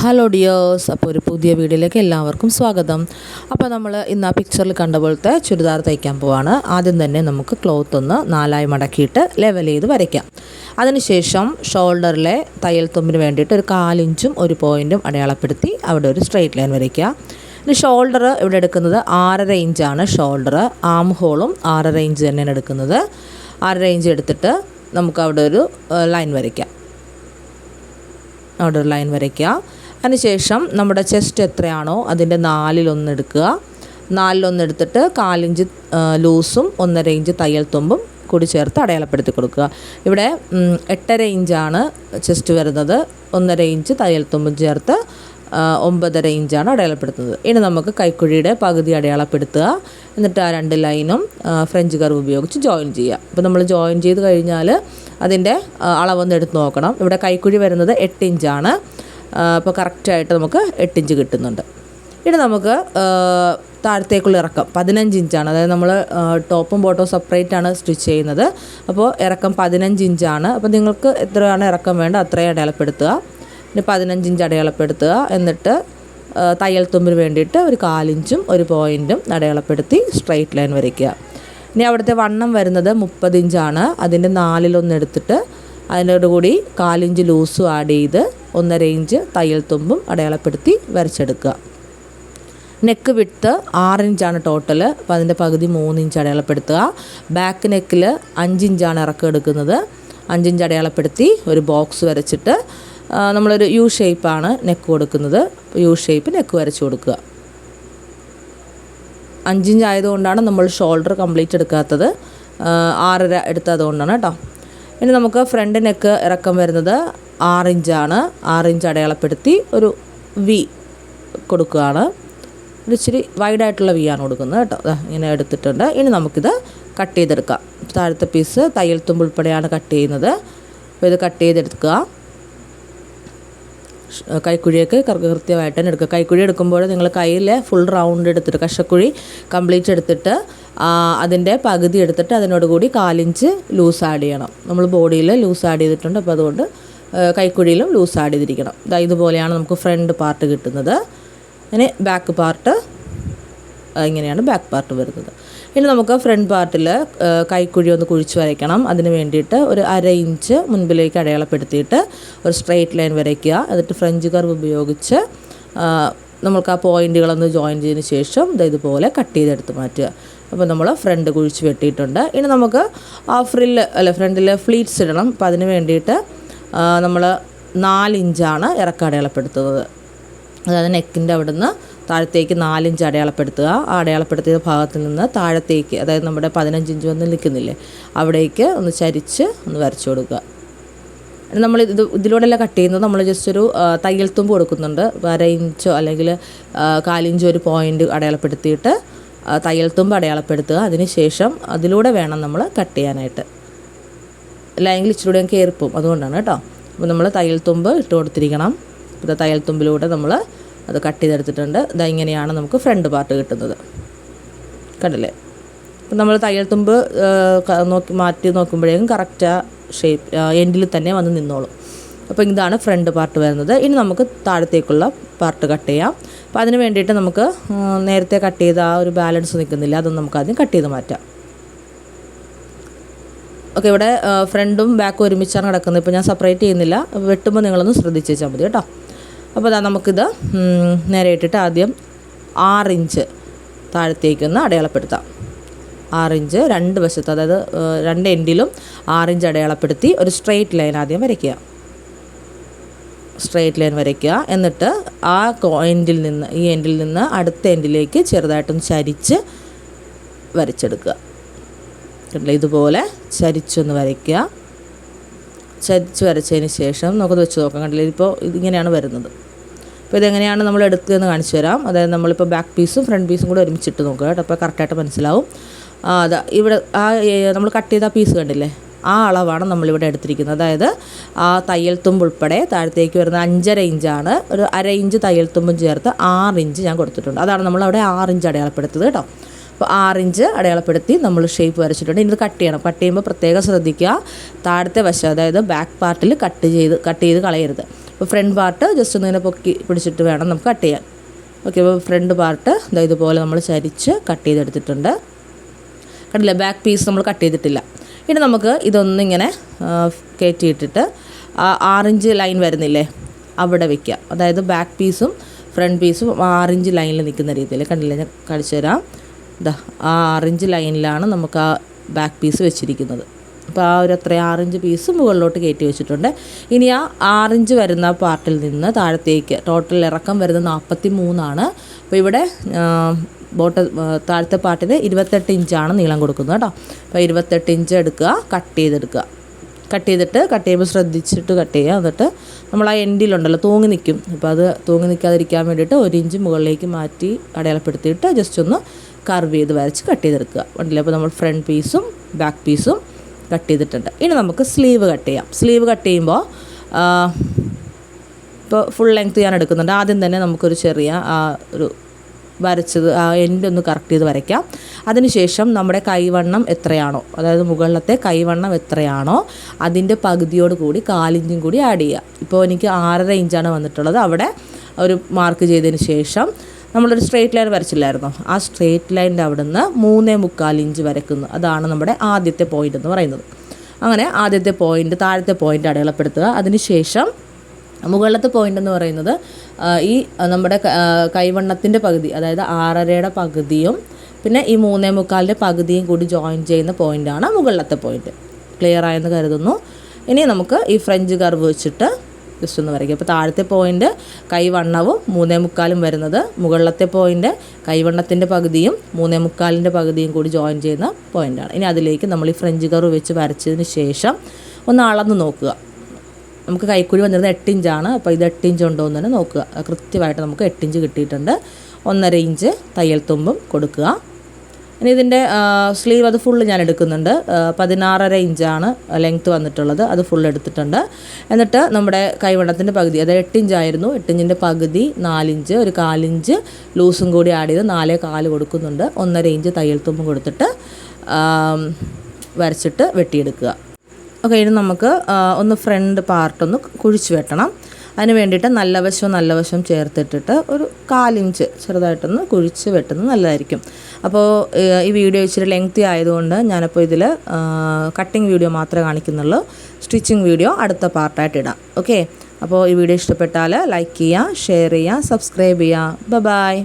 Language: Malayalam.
ഹലോ ഡിയേഴ്സ് അപ്പോൾ ഒരു പുതിയ വീഡിയോയിലേക്ക് എല്ലാവർക്കും സ്വാഗതം. അപ്പോൾ നമ്മൾ ഇന്ന് ആ പിക്ചറിൽ കണ്ട പോലത്തെ ചുരിദാർ തയ്ക്കാൻ പോവാണ്. ആദ്യം തന്നെ നമുക്ക് ക്ലോത്ത് ഒന്ന് നാലായി മടക്കിയിട്ട് ലെവൽ ചെയ്ത് വരയ്ക്കാം. അതിനുശേഷം ഷോൾഡറിലെ തയ്യൽ തുമ്പിന് വേണ്ടിയിട്ട് ഒരു കാലിഞ്ചും ഒരു പോയിന്റും അടയാളപ്പെടുത്തി അവിടെ ഒരു സ്ട്രെയിറ്റ് ലൈൻ വരയ്ക്കുക. ഇനി ഷോൾഡർ ഇവിടെ എടുക്കുന്നത് ആറര ഇഞ്ചാണ് ഷോൾഡർ ആം ഹോളും ആറര ഇഞ്ച് തന്നെയാണ് എടുക്കുന്നത്. ആറര ഇഞ്ച് എടുത്തിട്ട് നമുക്ക് അവിടെ ഒരു ലൈൻ വരയ്ക്കാം. അവിടെ ഒരു ലൈൻ വരയ്ക്കുക. അതിനുശേഷം നമ്മുടെ ചെസ്റ്റ് എത്രയാണോ അതിന്റെ നാലിലൊന്ന് എടുക്കുക. നാലിലൊന്ന് എടുത്തിട്ട് കാലിഞ്ച് ലൂസും ഒന്നര ഇഞ്ച് തയ്യൽ തുമ്പും കൂടി ചേർത്ത് അടയാളപ്പെടുത്തി കൊടുക്കുക. ഇവിടെ എട്ടര ഇഞ്ചാണ് ചെസ്റ്റ് വരുന്നത്. ഒന്നര ഇഞ്ച് തയ്യൽ തുമ്പും ചേർത്ത് ഒമ്പതര ഇഞ്ചാണ് അടയാളപ്പെടുത്തുന്നത്. ഇനി നമുക്ക് കൈക്കുഴിയുടെ പകുതി അടയാളപ്പെടുത്തുക. എന്നിട്ട് ആ രണ്ട് ലൈനും ഫ്രഞ്ച് കർവ് ഉപയോഗിച്ച് ജോയിൻ ചെയ്യുക. അപ്പോൾ നമ്മൾ ജോയിൻ ചെയ്ത് കഴിഞ്ഞാൽ അതിന്റെ അളവൊന്ന് എടുത്ത് നോക്കണം. ഇവിടെ കൈക്കുഴി വരുന്നത് എട്ട് ഇഞ്ചാണ്. അപ്പോൾ കറക്റ്റായിട്ട് നമുക്ക് എട്ടിഞ്ച് കിട്ടുന്നുണ്ട്. ഇനി നമുക്ക് താഴത്തേക്കുള്ള ഇറക്കം പതിനഞ്ച് ഇഞ്ചാണ്. അതായത് നമ്മൾ ടോപ്പും ബോട്ടവും സെപ്പറേറ്റ് ആണ് സ്റ്റിച്ച് ചെയ്യുന്നത്. അപ്പോൾ ഇറക്കം പതിനഞ്ച് ഇഞ്ചാണ്. അപ്പോൾ നിങ്ങൾക്ക് എത്രയാണ് ഇറക്കം വേണ്ട അത്രയും അടയാളപ്പെടുത്തുക. പിന്നെ പതിനഞ്ച് ഇഞ്ച് അടയാളപ്പെടുത്തുക. എന്നിട്ട് തയ്യൽ തുമ്പിന് വേണ്ടിയിട്ട് ഒരു കാലിഞ്ചും ഒരു പോയിന്റും അടയാളപ്പെടുത്തി സ്ട്രെയിറ്റ് ലൈൻ വരയ്ക്കുക. ഇനി അവിടുത്തെ വണ്ണം വരുന്നത് മുപ്പത് ഇഞ്ചാണ്. അതിന്റെ നാലിലൊന്ന് എടുത്തിട്ട് അതിനോട് കൂടി കാലിഞ്ച് ലൂസും ആഡ് ചെയ്ത് ഒന്നര ഇഞ്ച് തയ്യൽ തുമ്പും അടയാളപ്പെടുത്തി വരച്ചെടുക്കുക. നെക്ക് വിട്ട് ആറ് ഇഞ്ചാണ് ടോട്ടൽ അപ്പോൾ അതിന്റെ പകുതി മൂന്ന് ഇഞ്ച് അടയാളപ്പെടുത്തുക. ബാക്ക് നെക്കിൽ അഞ്ചിഞ്ചാണ് ഇറക്കം എടുക്കുന്നത്. അഞ്ചിഞ്ച് അടയാളപ്പെടുത്തി ഒരു ബോക്സ് വരച്ചിട്ട് നമ്മളൊരു യു ഷേപ്പാണ് നെക്ക് കൊടുക്കുന്നത്. യു ഷേപ്പ് നെക്ക് വരച്ച് കൊടുക്കുക. അഞ്ചിഞ്ച് ആയതുകൊണ്ടാണ് നമ്മൾ ഷോൾഡർ കംപ്ലീറ്റ് എടുക്കാത്തത്. ആറര ആറര എടുത്തതുകൊണ്ടാണ് കേട്ടോ. ഇനി നമുക്ക് ഫ്രണ്ട് നെക്ക് ഇറക്കം വരുന്നത് ആറിഞ്ചാണ് ആറിഞ്ച് അടയാളപ്പെടുത്തി ഒരു വി കൊടുക്കുകയാണ്. ഒരു ഇച്ചിരി വൈഡായിട്ടുള്ള വി ആണ് കൊടുക്കുന്നത് കേട്ടോ. ഇങ്ങനെ എടുത്തിട്ടുണ്ട്. ഇനി നമുക്കിത് കട്ട് ചെയ്തെടുക്കാം. താഴത്തെ പീസ് തയ്യൽ തുമ്പ് ഉൾപ്പെടെയാണ് കട്ട് ചെയ്യുന്നത്. അപ്പോൾ ഇത് കട്ട് ചെയ്തെടുക്കുക. കൈക്കുഴിയൊക്കെ കൃത്യമായിട്ട് തന്നെ എടുക്കുക. കൈക്കുഴി എടുക്കുമ്പോൾ നിങ്ങൾ കയ്യിൽ ഫുൾ റൗണ്ട് എടുത്തിട്ട് കഷക്കുഴി കംപ്ലീറ്റ് എടുത്തിട്ട് അതിന്റെ പകുതി എടുത്തിട്ട് അതിനോട് കൂടി കാലിഞ്ച് ലൂസ് ആഡ് ചെയ്യണം. നമ്മൾ ബോഡിയിൽ ലൂസ് ആഡ് ചെയ്തിട്ടുണ്ട്. അപ്പോൾ അതുകൊണ്ട് കൈക്കുഴിയിലും ലൂസ് ആഡ് ചെയ്തിരിക്കണം. ഇതാ ഇതുപോലെയാണ് നമുക്ക് ഫ്രണ്ട് പാർട്ട് കിട്ടുന്നത്. ഇനി ബാക്ക് പാർട്ട് ഇങ്ങനെയാണ് ബാക്ക് പാർട്ട് വരുന്നത്. ഇനി നമുക്ക് ഫ്രണ്ട് പാർട്ടിൽ കൈക്കുഴി ഒന്ന് കുഴിച്ച് വരയ്ക്കണം. അതിന് വേണ്ടിയിട്ട് ഒരു അര ഇഞ്ച് മുൻപിലേക്ക് അടയാളപ്പെടുത്തിയിട്ട് ഒരു സ്ട്രെയിറ്റ് ലൈൻ വരയ്ക്കുക. എന്നിട്ട് ഫ്രഞ്ച് കർവ് ഉപയോഗിച്ച് നമുക്ക് ആ പോയിന്റുകളൊന്ന് ജോയിൻ ചെയ്തതിന് ശേഷം ഇത് ഇതുപോലെ കട്ട് ചെയ്തെടുത്ത് മാറ്റുക. അപ്പോൾ നമ്മൾ ഫ്രണ്ട് കുഴിച്ച് വെട്ടിയിട്ടുണ്ട്. ഇനി നമുക്ക് ആ ഫ്രില്ല് അല്ല ഫ്രണ്ടിൽ ഫ്ലീറ്റ്സ് ഇടണം. അപ്പോൾ അതിന് വേണ്ടിയിട്ട് നമ്മൾ നാലിഞ്ചാണ് ഇറക്കം അടയാളപ്പെടുത്തുന്നത്. അതായത് നെക്കിന്റെ അവിടെ നിന്ന് താഴത്തേക്ക് നാലിഞ്ച് അടയാളപ്പെടുത്തുക. ആ അടയാളപ്പെടുത്തിയ ഭാഗത്ത് നിന്ന് താഴത്തേക്ക് അതായത് നമ്മുടെ പതിനഞ്ച് ഇഞ്ച് വന്ന് നിൽക്കുന്നില്ലേ അവിടേക്ക് ഒന്ന് ചരിച്ച് ഒന്ന് വരച്ചു കൊടുക്കുക. നമ്മൾ ഇത് ഇതിലൂടെയല്ല കട്ട് ചെയ്യുന്നത്. നമ്മൾ ജസ്റ്റ് ഒരു തയ്യൽ തുമ്പ് കൊടുക്കുന്നുണ്ട്. അര ഇഞ്ചോ അല്ലെങ്കിൽ കാലിഞ്ചോ ഒരു പോയിന്റ് അടയാളപ്പെടുത്തിയിട്ട് ആ, തയ്യൽ തുമ്പ് അടയാളപ്പെടുത്തുക. അതിനുശേഷം അതിലൂടെ വേണം നമ്മൾ കട്ട് ചെയ്യാനായിട്ട്. അല്ലെങ്കിൽ ഇച്ചിരി കയറിപ്പോവും. അതുകൊണ്ടാണ് കേട്ടോ. അപ്പോൾ നമ്മൾ തയ്യൽ തുമ്പ് ഇട്ട് കൊടുത്തിരിക്കണം. ഇത് തയ്യൽ തുമ്പിലൂടെ നമ്മൾ അത് കട്ട് ചെയ്തെടുത്തിട്ടുണ്ട്. ഇതാ ഇങ്ങനെയാണ് നമുക്ക് ഫ്രണ്ട് പാർട്ട് കിട്ടുന്നത്. കണ്ടില്ലേ? അപ്പം നമ്മൾ തയ്യൽ തുമ്പ് നോക്കി മാറ്റി നോക്കുമ്പോഴേക്കും കറക്റ്റ് ഷേപ്പ് എൻഡിൽ തന്നെ വന്ന് നിന്നോളും. അപ്പോൾ ഇതാണ് ഫ്രണ്ട് പാർട്ട് വരുന്നത്. ഇനി നമുക്ക് താഴത്തേക്കുള്ള പാർട്ട് കട്ട് ചെയ്യാം. അപ്പോൾ അതിന് വേണ്ടിയിട്ട് നമുക്ക് നേരത്തെ കട്ട് ചെയ്ത ആ ഒരു ബാലൻസ് നിൽക്കുന്നില്ല. അതൊന്നും നമുക്ക് ആദ്യം കട്ട് ചെയ്ത് മാറ്റാം. ഓക്കെ ഇവിടെ ഫ്രണ്ടും ബാക്കും ഒരുമിച്ചാണ് കിടക്കുന്നത്. ഇപ്പോൾ ഞാൻ സെപ്പറേറ്റ് ചെയ്യുന്നില്ല. വെട്ടുമ്പോൾ നിങ്ങളൊന്ന് ശ്രദ്ധിച്ച് വെച്ചാൽ മതി കേട്ടോ. അപ്പോൾ അതാ നമുക്കിത് നേരെ ഇട്ടിട്ട് ആദ്യം ആറിഞ്ച് താഴത്തേക്കൊന്ന് അടയാളപ്പെടുത്താം. ആറിഞ്ച് രണ്ട് വശത്ത് അതായത് രണ്ട് എൻഡിലും ആറിഞ്ച് അടയാളപ്പെടുത്തി ഒരു സ്ട്രെയിറ്റ് ലൈൻ ആദ്യം വരയ്ക്കുക. സ്ട്രെയിറ്റ് ലൈൻ വരയ്ക്കുക. എന്നിട്ട് ആ എൻഡിൽ നിന്ന് ഈ എൻഡിൽ നിന്ന് അടുത്ത എൻഡിലേക്ക് ചെറുതായിട്ടൊന്ന് ചരിച്ച് വരച്ചെടുക്കുക. കണ്ടില്ലേ? ഇതുപോലെ ചരിച്ചൊന്ന് വരയ്ക്കുക. ചരിച്ച് വരച്ചതിന് ശേഷം നമുക്കത് വെച്ച് നോക്കാം. കണ്ടില്ലേ? ഇപ്പോൾ ഇതിങ്ങനെയാണ് വരുന്നത്. അപ്പോൾ ഇതെങ്ങനെയാണ് നമ്മൾ എടുക്കുകയെന്ന് കാണിച്ചു തരാം. അതായത് നമ്മളിപ്പോൾ ബാക്ക് പീസും ഫ്രണ്ട് പീസും കൂടെ ഒരുമിച്ചിട്ട് നോക്കുക കേട്ടോ. അപ്പോൾ കറക്റ്റായിട്ട് മനസ്സിലാവും. അതാ ഇവിടെ ആ നമ്മൾ കട്ട് ചെയ്ത പീസ് കണ്ടില്ലേ? ആ അളവാണ് നമ്മളിവിടെ എടുത്തിരിക്കുന്നത്. അതായത് ആ തയ്യൽ തുമ്പ് ഉൾപ്പെടെ താഴത്തേക്ക് വരുന്ന അഞ്ചര ഇഞ്ചാണ്. ഒരു അര ഇഞ്ച് തയ്യൽ തുമ്പും ചേർത്ത് ആറ് ഇഞ്ച് ഞാൻ കൊടുത്തിട്ടുണ്ട്. അതാണ് നമ്മൾ അവിടെ ആറ് ഇഞ്ച് അടയാളപ്പെടുത്തത് കേട്ടോ. അപ്പോൾ ആറിഞ്ച് അടയാളപ്പെടുത്തി നമ്മൾ ഷേപ്പ് വരച്ചിട്ടുണ്ട്. ഇനി ഇത് കട്ട് ചെയ്യണം. കട്ട് ചെയ്യുമ്പോൾ പ്രത്യേകം ശ്രദ്ധിക്കുക. താഴത്തെ വശം അതായത് ബാക്ക് പാർട്ടിൽ കട്ട് ചെയ്ത് കട്ട് ചെയ്ത് കളയരുത്. അപ്പോൾ ഫ്രണ്ട് പാർട്ട് ജസ്റ്റ് ഒന്ന് ഇങ്ങനെ പൊക്കി പിടിച്ചിട്ട് വേണം നമുക്ക് കട്ട് ചെയ്യാൻ. ഓക്കെ അപ്പോൾ ഫ്രണ്ട് പാർട്ട് ഇതാ ഇതുപോലെ നമ്മൾ ചരിച്ച് കട്ട് ചെയ്തെടുത്തിട്ടുണ്ട്. കണ്ടില്ല? ബാക്ക് പീസ് നമ്മൾ കട്ട് ചെയ്തിട്ടില്ല. ഇനി നമുക്ക് ഇതൊന്നിങ്ങനെ കയറ്റിയിട്ടിട്ട് ആറിഞ്ച് ലൈൻ വരുന്നില്ലേ അവിടെ വെക്കുക. അതായത് ബാക്ക് പീസും ഫ്രണ്ട് പീസും ആറിഞ്ച് ലൈനിൽ നിൽക്കുന്ന രീതിയിൽ. കണ്ടില്ലേ? ഞാൻ കാണിച്ചു തരാം. ഇതാ ആ ആറിഞ്ച് ലൈനിലാണ് നമുക്ക് ആ ബാക്ക് പീസ് വെച്ചിരിക്കുന്നത്. അപ്പോൾ ആ ഒരു അത്ര ആറിഞ്ച് പീസ് മുകളിലോട്ട് കയറ്റി വെച്ചിട്ടുണ്ട്. ഇനി ആ ആറിഞ്ച് വരുന്ന പാർട്ടിൽ നിന്ന് താഴത്തേക്ക് ടോട്ടൽ ഇറക്കം വരുന്നത് നാൽപ്പത്തി മൂന്നാണ് അപ്പോൾ ഇവിടെ ബോട്ട താഴത്തെ പാർട്ടിൽ ഇരുപത്തെട്ട് ഇഞ്ചാണ് നീളം കൊടുക്കുന്നത് കേട്ടോ. അപ്പോൾ ഇരുപത്തെട്ട് ഇഞ്ച് എടുക്കുക കട്ട് ചെയ്തെടുക്കുക. കട്ട് ചെയ്തിട്ട് കട്ട് ചെയ്യുമ്പോൾ ശ്രദ്ധിച്ചിട്ട് കട്ട് ചെയ്യുക. എന്നിട്ട് നമ്മൾ ആ എൻഡിലുണ്ടല്ലോ തൂങ്ങി നിൽക്കും. അപ്പോൾ അത് തൂങ്ങി നിൽക്കാതിരിക്കാൻ വേണ്ടിയിട്ട് ഒരു ഇഞ്ച് മുകളിലേക്ക് മാറ്റി അടയാളപ്പെടുത്തിയിട്ട് ജസ്റ്റ് ഒന്ന് കർവ് ചെയ്ത് വരച്ച് കട്ട് ചെയ്തെടുക്കുക. ഉണ്ടല്ലോ അപ്പോൾ നമ്മൾ ഫ്രണ്ട് പീസും ബാക്ക് പീസും കട്ട് ചെയ്തിട്ടുണ്ട്. ഇനി നമുക്ക് സ്ലീവ് കട്ട് ചെയ്യാം. സ്ലീവ് കട്ട് ചെയ്യുമ്പോൾ ഇപ്പോൾ ഫുൾ ലെങ്ത് ഞാൻ എടുക്കുന്നുണ്ട്. ആദ്യം തന്നെ നമുക്കൊരു ചെറിയ ഒരു വരച്ചത് ആ എൻഡ് ഒന്ന് കറക്റ്റ് ചെയ്ത് വരയ്ക്കാം. അതിനുശേഷം നമ്മുടെ കൈവണ്ണം എത്രയാണോ അതായത് മുകളിലത്തെ കൈവണ്ണം എത്രയാണോ അതിന്റെ പകുതിയോട് കൂടി കാലിഞ്ചും കൂടി ആഡ് ചെയ്യുക. ഇപ്പോൾ എനിക്ക് ആറര ഇഞ്ചാണ് വന്നിട്ടുള്ളത്. അവിടെ ഒരു മാർക്ക് ചെയ്തതിന് ശേഷം നമ്മളൊരു സ്ട്രേറ്റ് ലൈൻ വരച്ചില്ലായിരുന്നോ? ആ സ്ട്രേറ്റ് ലൈനിന്റെ അവിടെ നിന്ന് മൂന്നേ മുക്കാൽ ഇഞ്ച് വരയ്ക്കുന്നു. അതാണ് നമ്മുടെ ആദ്യത്തെ പോയിന്റ് എന്ന് പറയുന്നത്. അങ്ങനെ ആദ്യത്തെ പോയിന്റ് താഴത്തെ പോയിന്റ് അടയാളപ്പെടുത്തുക. അതിനുശേഷം മുകളിലത്തെ പോയിന്റ് എന്ന് പറയുന്നത് ഈ നമ്മുടെ കൈവണ്ണത്തിന്റെ പകുതി അതായത് ആറരയുടെ പകുതിയും പിന്നെ ഈ മൂന്നേ മുക്കാലിന്റെ പകുതിയും കൂടി ജോയിൻ ചെയ്യുന്ന പോയിന്റാണ് മുകളിലത്തെ പോയിന്റ് ക്ലിയർ ആയെന്ന് കരുതുന്നു. ഇനി നമുക്ക് ഈ ഫ്രഞ്ച് കർവ് വെച്ചിട്ട് ജസ്റ്റ് ഒന്ന് വരയ്ക്കുക അപ്പോൾ താഴത്തെ പോയിന്റ് കൈവണ്ണവും മൂന്നേ മുക്കാലും വരുന്നത് മുകളിലത്തെ പോയിന്റ് കൈവണ്ണത്തിന്റെ പകുതിയും മൂന്നേ മുക്കാലിന്റെ പകുതിയും കൂടി ജോയിൻ ചെയ്യുന്ന പോയിന്റാണ് ഇനി അതിലേക്ക് നമ്മൾ ഈ ഫ്രഞ്ച് കർവ് വെച്ച് വരച്ചതിന് ശേഷം ഒന്ന് അളന്ന് നോക്കുക. നമുക്ക് കൈക്കുഴി വന്നിരുന്നത് എട്ട് ഇഞ്ചാണ്. അപ്പോൾ ഇത് എട്ട് ഇഞ്ച് ഉണ്ടോ എന്ന് തന്നെ നോക്കുക. കൃത്യമായിട്ട് നമുക്ക് എട്ട് ഇഞ്ച് കിട്ടിയിട്ടുണ്ട്. ഒന്നര ഇഞ്ച് തയ്യൽ തുമ്പും കൊടുക്കുക. ഇനി ഇതിന്റെ സ്ലീവ് അത് ഫുള്ള് ഞാൻ എടുക്കുന്നുണ്ട്. പതിനാറര ഇഞ്ചാണ് ലെങ്ത്ത് വന്നിട്ടുള്ളത്. അത് ഫുൾ എടുത്തിട്ടുണ്ട്. എന്നിട്ട് നമ്മുടെ കൈവണ്ണത്തിന്റെ പകുതി അതായത് എട്ട് ഇഞ്ചായിരുന്നു എട്ട് ഇഞ്ചിന്റെ പകുതി നാലിഞ്ച് ഒരു കാലിഞ്ച് ലൂസും കൂടി ആഡ് ചെയ്ത് നാലേ കാൽ കൊടുക്കുന്നുണ്ട്. ഒന്നര ഇഞ്ച് തയ്യൽ തുമ്പും കൊടുത്തിട്ട് വരച്ചിട്ട് വെട്ടിയെടുക്കുക. ഓക്കെ ഇനി നമുക്ക് ഒന്ന് ഫ്രണ്ട് പാർട്ടൊന്ന് കുഴിച്ച് വെട്ടണം. അതിന് വേണ്ടിയിട്ട് നല്ല വശവും നല്ല വശവും ചേർത്തിട്ടിട്ട് ഒരു കാലിഞ്ച് ചെറുതായിട്ടൊന്ന് കുഴിച്ച് വെട്ടുന്നത് നല്ലതായിരിക്കും. അപ്പോൾ ഈ വീഡിയോ ഇച്ചിരി ലെങ്തി ആയതുകൊണ്ട് ഞാനപ്പോൾ ഇതിൽ കട്ടിങ് വീഡിയോ മാത്രമേ കാണിക്കുന്നുള്ളൂ. സ്റ്റിച്ചിങ് വീഡിയോ അടുത്ത പാർട്ടായിട്ട് ഇടാം. ഓക്കെ അപ്പോൾ ഈ വീഡിയോ ഇഷ്ടപ്പെട്ടാൽ ലൈക്ക് ചെയ്യുക ഷെയർ ചെയ്യുക സബ്സ്ക്രൈബ് ചെയ്യുക ബ ബായ്